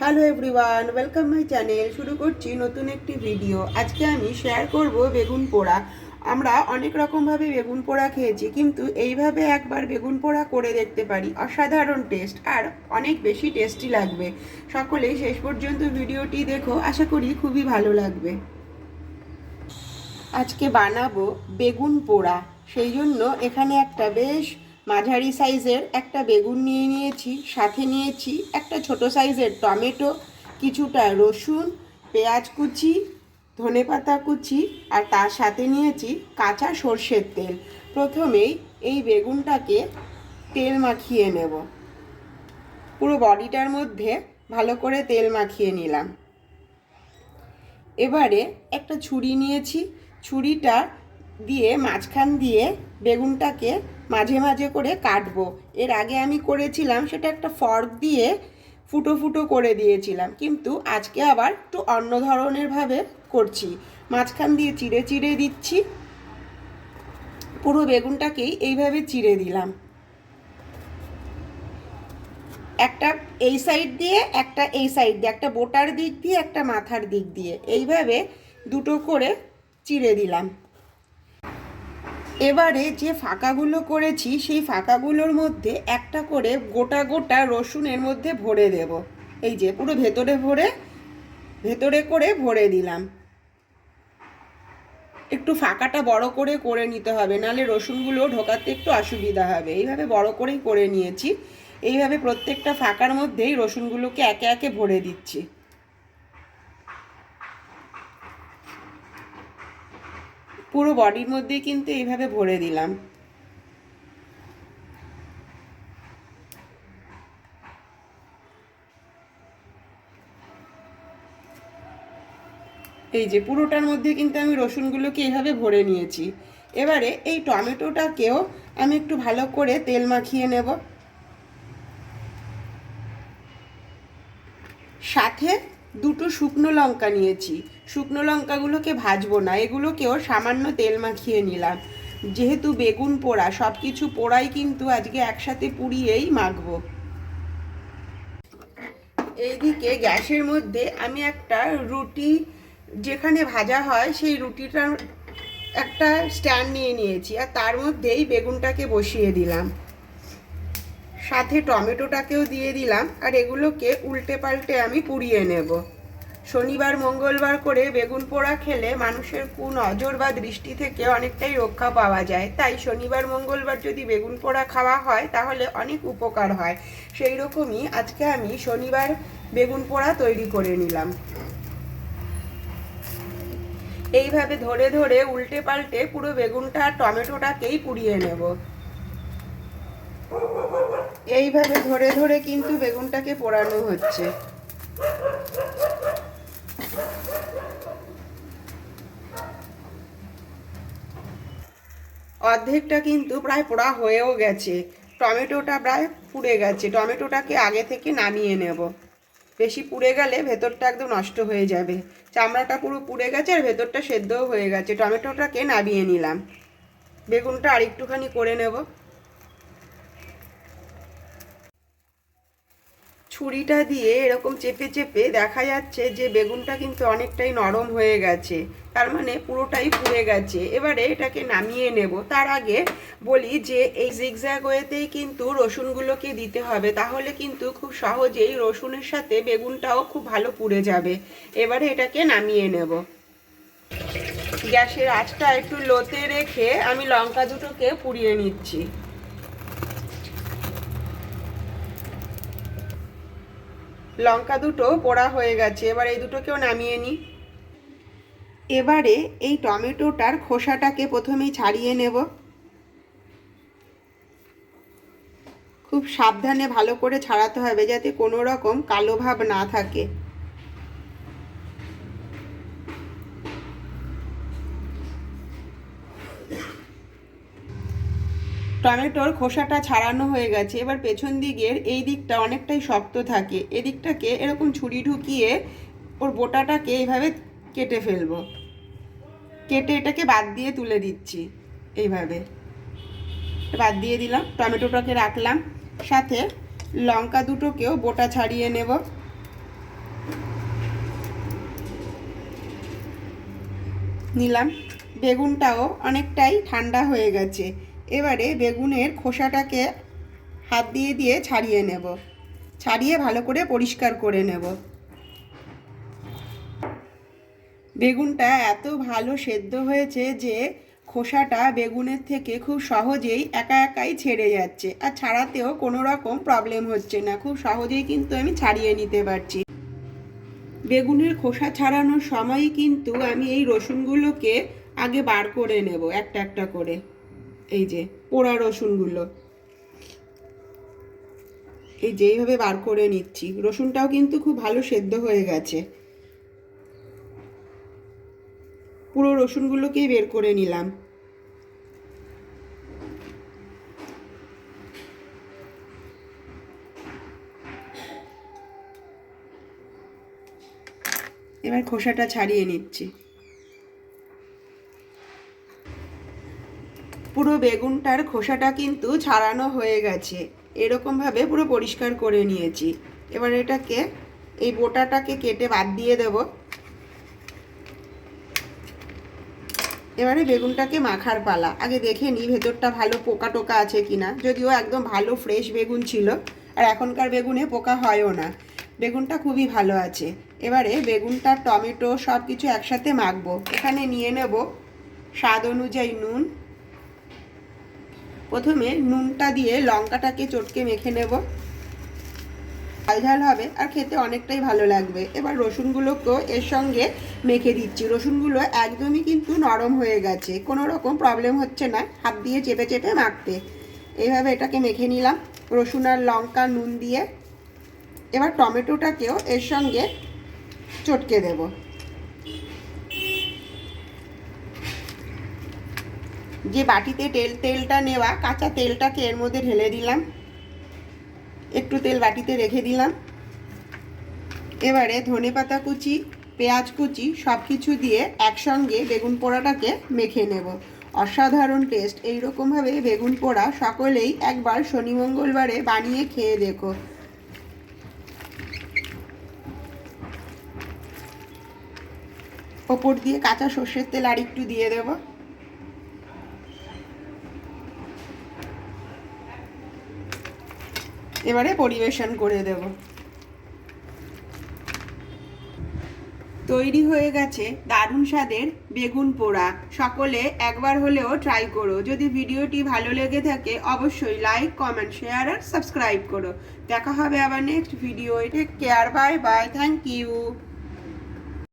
Hello everyone welcome my channel শুরু করছি নতুন একটি ভিডিও আজকে আমি শেয়ার করব বেগুন পোড়া। আমরা অনেক রকমভাবে বেগুন পোড়া খেয়েছি, কিন্তু এইভাবে একবার বেগুন পোড়া করে দেখতে পারি। অসাধারণ টেস্ট আর অনেক বেশি টেস্টি লাগবে। সকলেই শেষ পর্যন্ত ভিডিওটি দেখো, আশা করি খুবই ভালো লাগবে। আজকে বানাবো বেগুন পোড়া। সেই জন্য এখানে একটা বেশ মাঝারি সাইজের একটা বেগুন নিয়ে নিয়েছি, সাথে নিয়েছি একটা ছোট সাইজের টমেটো, কিছুটা রসুন, পেঁয়াজ কুচি ধনেপাতা কুচি আর তার সাথে নিয়েছি কাঁচা সর্ষের তেল। প্রথমেই এই বেগুনটাকে তেল মাখিয়ে নেব। পুরো বডিটার মধ্যে ভালো করে তেল মাখিয়ে নিলাম। এবারে একটা ছুরি নিয়েছি। ছুরিটা দিয়ে মাঝখান দিয়ে বেগুনটাকে মাঝে মাঝে করে কাটবো। এর আগে আমি করেছিলাম, সেটা একটা ফর্ক দিয়ে ফুটো ফুটো করে দিয়েছিলাম। কিন্তু আজকে আবার একটু অন্য ধরনেরভাবে করছি। মাঝখান দিয়ে চিড়ে চিড়ে দিচ্ছি। পুরো বেগুনটাকেই এইভাবে চিড়ে দিলাম। একটা এই সাইড দিয়ে, একটা এই সাইড দিয়ে, একটা বোটার দিক দিয়ে, একটা মাথার দিক দিয়ে। এইভাবে দুটো করে চিড়ে দিলাম। এবারে যে ফাঁকাগুলো করেছি, সেই ফাঁকাগুলোর মধ্যে একটা করে গোটা গোটা রসুনের মধ্যে ভরে দেব। এই যে পুরো ভেতরে ভরে, ভেতরে করে ভরে দিলাম। একটু ফাঁকাটা বড় করে করে নিতে হবে, নাহলে রসুনগুলো ঢোকাতে একটু অসুবিধা হবে। এইভাবে বড় করেই করে নিয়েছি। এইভাবে প্রত্যেকটা ফাঁকার মধ্যেই রসুনগুলোকে একে একে ভরে দিচ্ছি। পুরো বডির মধ্যে কিন্তু এইভাবে ভরে দিলাম। এই যে পুরোটার মধ্যে কিন্তু আমি রসুনগুলোকে এইভাবে ভরে নিয়েছি। এবারে এই টমেটোটাকেও আমি একটু ভালো করে তেল মাখিয়ে নেব। সাথে দুটো শুকনো লঙ্কা নিয়েছি। শুকনো লঙ্কাগুলোকে ভাজবো না, এগুলোকেও সামান্য তেল মাখিয়ে নিলাম। যেহেতু বেগুন পোড়া সব কিছু পোড়াই কিন্তু আজকে একসাথে পুড়িয়েই মাখবো। এইদিকে গ্যাসের মধ্যে আমি একটা রুটি যেখানে ভাজা হয়, সেই রুটিটার একটা স্ট্যান্ড নিয়ে নিয়েছি, আর তার মধ্যেই বেগুনটাকে বসিয়ে দিলাম। সাথে টমেটোটাকেও দিয়ে দিলাম আর এগুলোকে উল্টে পাল্টে আমি পুড়িয়ে নেব। শনিবার, মঙ্গলবার করে বেগুন পোড়া খেলে মানুষের কোন কুনজর বা দৃষ্টি থেকে অনেকটাই রক্ষা পাওয়া যায়। তাই শনিবার, মঙ্গলবার যদি বেগুন পোড়া খাওয়া হয়, তাহলে অনেক উপকার হয়। সেই রকমই আজকে আমি শনিবার বেগুন পোড়া তৈরি করে নিলাম। এইভাবে ধরে ধরে উল্টে পাল্টে পুরো বেগুনটা আর টমেটোটাকেই পুড়িয়ে নেব। এইভাবে ধরে ধরে কিন্তু বেগুনটাকে পোড়ানো হচ্ছে। অর্ধেকটা কিন্তু প্রায় পোড়া হয়েও গেছে। টমেটোটা প্রায় পুড়ে গেছে। টমেটোটাকে আগে থেকে নামিয়ে নেব। বেশি পুড়ে গেলে ভেতরটা একদম নষ্ট হয়ে যাবে। চামড়াটা পুরো পুড়ে গেছে আর ভেতরটা সেদ্ধও হয়ে গেছে। টমেটোটাকে নামিয়ে নিলাম। বেগুনটা আরেকটুখানি করে নেব। ছুরিটা দিয়ে এরকম চেপে চেপে দেখা যাচ্ছে যে বেগুনটা কিন্তু অনেকটাই নরম হয়ে গেছে। তার মানে পুরোটাই পুড়ে গেছে। এবারে এটাকে নামিয়ে নেব। তার আগে বলি যে এই জিগজ্যাগ ওয়েতেই কিন্তু রসুনগুলোকে দিতে হবে। তাহলে কিন্তু খুব সহজেই রসুনের সাথে বেগুনটাও খুব ভালো পুড়ে যাবে। এবারে এটাকে নামিয়ে নেব। গ্যাসের আঁচটা একটু লোতে রেখে আমি লঙ্কা দুটোকে পুড়িয়ে নিচ্ছি। লঙ্কা দুটো পোড়া হয়ে গেছে, এবার এই দুটোকেও নামিয়ে নিই এবারে এই টমেটোটার খোসাটাকে প্রথমেই ছাড়িয়ে নেব। খুব সাবধানে ভালো করে ছাড়াতে হবে যাতে কোনো রকম কালো ভাব না থাকে। টমেটোর খোসাটা ছাড়ানো হয়ে গেছে। এবার পেছন দিকের এই দিকটা অনেকটাই শক্ত থাকে। এদিকটাকে এরকম ছুরি ঢুকিয়ে ওর বোটাটাকে এইভাবে কেটে ফেলব। কেটে এটাকে বাদ দিয়ে তুলে দিচ্ছি এইভাবে। বাদ দিয়ে দিলাম, টমেটোটাকে রাখলাম। সাথে লঙ্কা দুটোকেও বোটা ছাড়িয়ে নেব। নিলাম। বেগুনটাও অনেকটাই ঠান্ডা হয়ে গেছে। এবারে বেগুনের খোসাটাকে হাত দিয়ে দিয়ে ছাড়িয়ে নেব। ছাড়িয়ে ভালো করে পরিষ্কার করে নেব। বেগুনটা এত ভালো সেদ্ধ হয়েছে যে খোসাটা বেগুনের থেকে খুব সহজেই একা একাই ছেড়ে যাচ্ছে আর ছাড়াতেও কোনো রকম প্রবলেম হচ্ছে না। খুব সহজেই কিন্তু আমি ছাড়িয়ে নিতে পারছি। বেগুনের খোসা ছাড়ানোর সময়ই কিন্তু আমি এই রসুনগুলোকে আগে বার করে নেব একটা একটা করে। এই যে, পোড়া রসুনগুলো। এই যে, এইভাবে বার করে নিচ্ছি। রসুনটাও কিন্তু খুব ভালো সেদ্ধ হয়ে গেছে। পুরো রসুনগুলোকেই বের করে নিলাম। এবার খোসাটা ছাড়িয়ে নিচ্ছি। পুরো বেগুনটার খোসাটা কিন্তু ছাড়ানো হয়ে গেছে। এরকমভাবে পুরো পরিষ্কার করে নিয়েছি। এবার এটাকে, এই বোটাটাকে কেটে বাদ দিয়ে দেব। এবারে বেগুনটাকে মাখার পালা। আগে দেখে নিই ভেতরটা ভালো পোকা টোকা আছে কিনা। যদিও একদম ভালো ফ্রেশ বেগুন ছিল। আর এখনকার বেগুনে পোকা হয়ও না। বেগুনটা খুবই ভালো আছে। এবারে বেগুনটা, টমেটো সব কিছু একসাথে মাখবো। এখানে নিয়ে নেব স্বাদ অনুযায়ী নুন। প্রথমে নুনটা দিয়ে লঙ্কাটাকে চটকে মেখে নেব। ঝাল ঝাল হবে আর খেতে অনেকটাই ভালো লাগবে। এবার রসুনগুলোকেও এর সঙ্গে মেখে দিচ্ছি। রসুনগুলো একদমই কিন্তু নরম হয়ে গেছে। কোনো রকম প্রবলেম হচ্ছে না। হাত দিয়ে চেপে চেপে মাখতে। এইভাবে এটাকে মেখে নিলাম। রসুন আর লঙ্কা, নুন দিয়ে। এবার টমেটোটাকেও এর সঙ্গে চটকে দেব। যে বাটিতে তেল, তেলটা নেওয়া, কাঁচা তেলটাকে এর মধ্যে ঢেলে দিলাম। একটু তেল বাটিতে রেখে দিলাম। এবারে ধনে পাতা কুচি, পেঁয়াজ কুচি সব কিছু দিয়ে একসঙ্গে বেগুন পোড়াটাকে মেখে নেব। অসাধারণ টেস্ট। এইরকমভাবে বেগুন পোড়া সকলেই একবার শনি মঙ্গলবারে বানিয়ে খেয়ে দেখো। ওপর দিয়ে কাঁচা সর্ষের তেল আর একটু দিয়ে দেব। এবারে পরিবেশন করে দেব। তৈরি হয়ে গেছে দারুণ স্বাদের বেগুন পোড়া। সকলে একবার হলেও ট্রাই করো। যদি ভিডিওটি ভালো লেগে থাকে, অবশ্যই লাইক কমেন্ট শেয়ার আর সাবস্ক্রাইব করো। দেখা হবে আবার next video take care bye bye thank you